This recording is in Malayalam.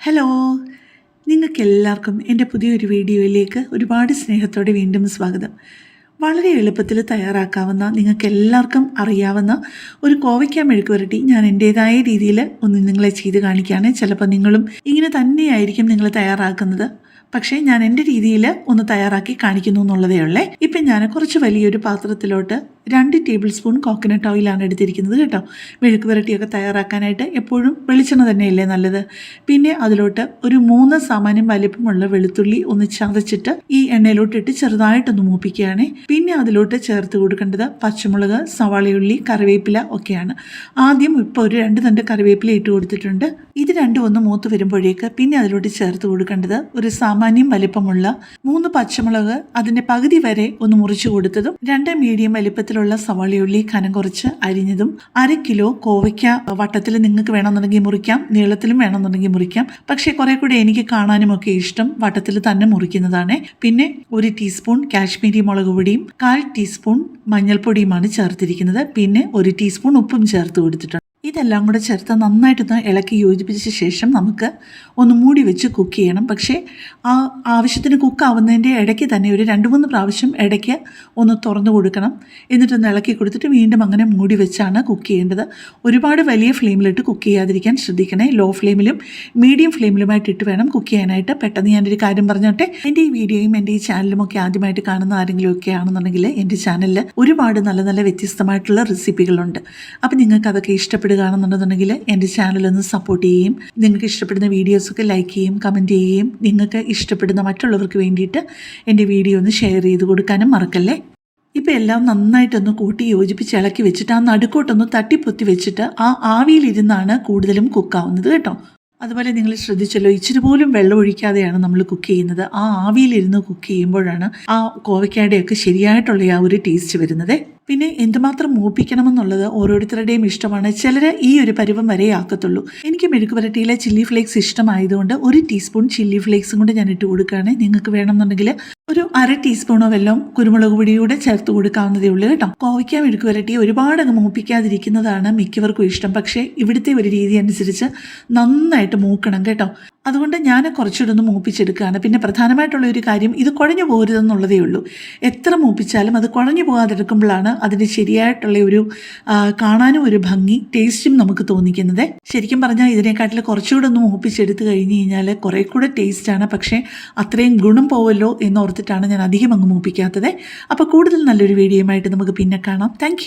ഹലോ നിങ്ങൾക്ക് എല്ലാവർക്കും എന്റെ പുതിയൊരു വീഡിയോയിലേക്ക് ഒരുപാട് സ്നേഹത്തോടെ വീണ്ടും സ്വാഗതം. വളരെ എളുപ്പത്തിൽ തയ്യാറാക്കാവുന്ന നിങ്ങൾക്ക് എല്ലാവർക്കും അറിയാവുന്ന ഒരു കോവയ്ക്ക മെഴുക്ക് പുരട്ടി ഞാൻ എന്റേതായ രീതിയിൽ ഒന്ന് നിങ്ങളെ ചെയ്ത് കാണിക്കുകയാണ്. ചിലപ്പോൾ നിങ്ങളും ഇങ്ങനെ തന്നെയായിരിക്കും നിങ്ങൾ തയ്യാറാക്കുന്നത്. പക്ഷേ ഞാൻ എന്റെ രീതിയിൽ ഒന്ന് തയ്യാറാക്കി കാണിക്കുന്നു എന്നുള്ളതേ ഉള്ളേ. ഇപ്പം ഞാൻ കുറച്ച് വലിയൊരു പാത്രത്തിലോട്ട് രണ്ട് ടേബിൾ സ്പൂൺ കോക്കനട്ട് ഓയിലാണ് എടുത്തിരിക്കുന്നത് കേട്ടോ. മെഴുക്ക് പുരട്ടിയൊക്കെ തയ്യാറാക്കാനായിട്ട് എപ്പോഴും വെളിച്ചെണ്ണ തന്നെയല്ലേ നല്ലത്? പിന്നെ അതിലോട്ട് ഒരു മൂന്ന് സാമാന്യം വലിപ്പമുള്ള വെളുത്തുള്ളി ഒന്ന് ചതച്ചിട്ട് ഈ എണ്ണയിലോട്ട് ഇട്ട് ചെറുതായിട്ടൊന്ന് മൂപ്പിക്കുകയാണ്. പിന്നെ അതിലോട്ട് ചേർത്ത് കൊടുക്കേണ്ടത് പച്ചമുളക് സവാളയുള്ളി കറിവേപ്പില ഒക്കെയാണ്. ആദ്യം ഇപ്പോൾ ഒരു രണ്ട് തണ്ട് കറിവേപ്പില ഇട്ട് കൊടുത്തിട്ടുണ്ട്. ഇത് രണ്ടും ഒന്ന് മൂത്ത് വരുമ്പോഴേക്ക് പിന്നെ അതിലോട്ട് ചേർത്ത് കൊടുക്കേണ്ടത് ഒരു സാമാന്യം വലിപ്പമുള്ള മൂന്ന് പച്ചമുളക് അതിന്റെ പകുതി വരെ ഒന്ന് മുറിച്ച് കൊടുത്തതും രണ്ട് മീഡിയം വലിപ്പത്തിലുള്ള സവാളയുള്ളി കനം കുറച്ച് അരിഞ്ഞതും അര കിലോ കോവയ്ക്ക വട്ടത്തിൽ നിങ്ങൾക്ക് വേണമെന്നുണ്ടെങ്കിൽ മുറിക്കാം നീളത്തിലും വേണമെന്നുണ്ടെങ്കിൽ മുറിക്കാം. പക്ഷേ കുറെ കൂടെ എനിക്ക് കാണാനും ഒക്കെ ഇഷ്ടം വട്ടത്തിൽ തന്നെ മുറിക്കുന്നതാണ്. പിന്നെ ഒരു ടീസ്പൂൺ കാശ്മീരി മുളക് പൊടിയും കാൽ ടീസ്പൂൺ മഞ്ഞൾപ്പൊടിയുമാണ് ചേർത്തിരിക്കുന്നത്. പിന്നെ ഒരു ടീസ്പൂൺ ഉപ്പും ചേർത്ത് കൊടുത്തിട്ടുണ്ട്. ഇതെല്ലാം കൂടെ ചേർത്ത് നന്നായിട്ടൊന്ന് ഇളക്കി യോജിപ്പിച്ച ശേഷം നമുക്ക് ഒന്ന് മൂടി വെച്ച് കുക്ക് ചെയ്യണം. പക്ഷേ ആ ആവശ്യത്തിന് കുക്ക് ആവുന്നതിന്റെ ഇടയ്ക്ക് തന്നെ ഒരു രണ്ട് മൂന്ന് പ്രാവശ്യം ഇടയ്ക്ക് ഒന്ന് തുറന്നു കൊടുക്കണം. എന്നിട്ടൊന്ന് ഇളക്കി കൊടുത്തിട്ട് വീണ്ടും അങ്ങനെ മൂടി വെച്ചാണ് കുക്ക് ചെയ്യേണ്ടത്. ഒരുപാട് വലിയ ഫ്ലെയിമിലിട്ട് കുക്ക് ചെയ്യാതിരിക്കാൻ ശ്രദ്ധിക്കണേ. ലോ ഫ്ലെയിമിലും മീഡിയം ഫ്ലെയിമിലുമായിട്ട് ഇട്ട് വേണം കുക്ക് ചെയ്യാനായിട്ട്. പെട്ടെന്ന് ഞാനൊരു കാര്യം പറഞ്ഞോട്ടെ. എന്റെ ഈ വീഡിയോയും എന്റെ ഈ ചാനലും ഒക്കെ ആദ്യമായിട്ട് കാണുന്ന ആരെങ്കിലും ഒക്കെ ആണെന്നുണ്ടെങ്കിൽ എന്റെ ചാനലിൽ ഒരുപാട് നല്ല നല്ല വ്യത്യസ്തമായിട്ടുള്ള റെസിപ്പികളുണ്ട്. അപ്പോൾ നിങ്ങൾക്ക് അതൊക്കെ ഇഷ്ടപ്പെടുകയാണെന്നുണ്ടെന്നുണ്ടെങ്കിൽ എന്റെ ചാനലൊന്ന് സപ്പോർട്ട് ചെയ്യുകയും നിങ്ങൾക്ക് ഇഷ്ടപ്പെടുന്ന വീഡിയോസൊക്കെ ലൈക്ക് ചെയ്യും കമന്റ് ചെയ്യുകയും നിങ്ങൾക്ക് ഇഷ്ടപ്പെടുന്ന മറ്റുള്ളവർക്ക് വേണ്ടിയിട്ട് എന്റെ വീഡിയോ ഒന്ന് ഷെയർ ചെയ്ത് കൊടുക്കാനും മറക്കല്ലേ? ഇപ്പം എല്ലാം നന്നായിട്ടൊന്ന് കൂട്ടി യോജിപ്പിച്ച് ഇളക്കി വെച്ചിട്ട് ആ നടുക്കോട്ടൊന്ന് തട്ടിപ്പൊത്തി വെച്ചിട്ട് ആ ആവിയിലിരുന്നാണ് കൂടുതലും കുക്കാവുന്നത് കേട്ടോ. അതുപോലെ നിങ്ങൾ ശ്രദ്ധിച്ചല്ലോ ഇച്ചിരി പോലും വെള്ളം ഒഴിക്കാതെയാണ് നമ്മൾ കുക്ക് ചെയ്യുന്നത്. ആ ആവിയിലിരുന്ന് കുക്ക് ചെയ്യുമ്പോഴാണ് ആ കോവയ്ക്കാടെയൊക്കെ ശരിയായിട്ടുള്ള ആ ഒരു ടേസ്റ്റ് വരുന്നത്. പിന്നെ എന്തുമാത്രം മൂപ്പിക്കണമെന്നുള്ളത് ഓരോരുത്തരുടെയും ഇഷ്ടമാണ്. ചിലർ ഈ ഒരു പരുവം വരെ ആക്കത്തുള്ളൂ. എനിക്ക് മെഴുക്ക് പുരട്ടിയിലെ ചില്ലി ഫ്ലേക്സ് ഇഷ്ടമായതുകൊണ്ട് ഒരു ടീസ്പൂൺ ചില്ലി ഫ്ലേക്സും കൊണ്ട് ഞാൻ ഇട്ട് കൊടുക്കുകയാണ്. നിങ്ങൾക്ക് വേണമെന്നുണ്ടെങ്കിൽ ഒരു അര ടീസ്പൂണോ വെല്ലം കുരുമുളക് പൊടിയൂടെ ചേർത്ത് കൊടുക്കാവുന്നതേ ഉള്ളൂ കേട്ടോ. കോവയ്ക്ക മെഴുക്ക് പുരട്ടി ഒരുപാട് അങ്ങ് മൂപ്പിക്കാതിരിക്കുന്നതാണ് മിക്കവർക്കും ഇഷ്ടം. പക്ഷേ ഇവിടുത്തെ ഒരു രീതി അനുസരിച്ച് നന്നായിട്ട് മൂക്കണം കേട്ടോ. അതുകൊണ്ട് ഞാൻ കുറച്ചുകൂടെ ഒന്ന് മൂപ്പിച്ചെടുക്കുകയാണ്. പിന്നെ പ്രധാനമായിട്ടുള്ള ഒരു കാര്യം ഇത് കുഴഞ്ഞു പോകരുതെന്നുള്ളതേ ഉള്ളൂ. എത്ര മൂപ്പിച്ചാലും അത് കുഴഞ്ഞു പോകാതെടുക്കുമ്പോഴാണ് അതിന് ശരിയായിട്ടുള്ള ഒരു കാണാനും ഒരു ഭംഗി ടേസ്റ്റും നമുക്ക് തോന്നിക്കുന്നത്. ശരിക്കും പറഞ്ഞാൽ ഇതിനെക്കാട്ടിൽ കുറച്ചുകൂടെ ഒന്ന് മൂപ്പിച്ചെടുത്ത് കഴിഞ്ഞ് കഴിഞ്ഞാൽ കുറേ കൂടെ ടേസ്റ്റാണ്. പക്ഷേ അത്രയും ഗുണം പോവല്ലോ എന്നോർത്തിട്ടാണ് ഞാൻ അധികം അങ്ങ് മൂപ്പിക്കാത്തത്. അപ്പോൾ കൂടുതൽ നല്ലൊരു വീഡിയോ ആയിട്ട് നമുക്ക് പിന്നെ കാണാം. താങ്ക്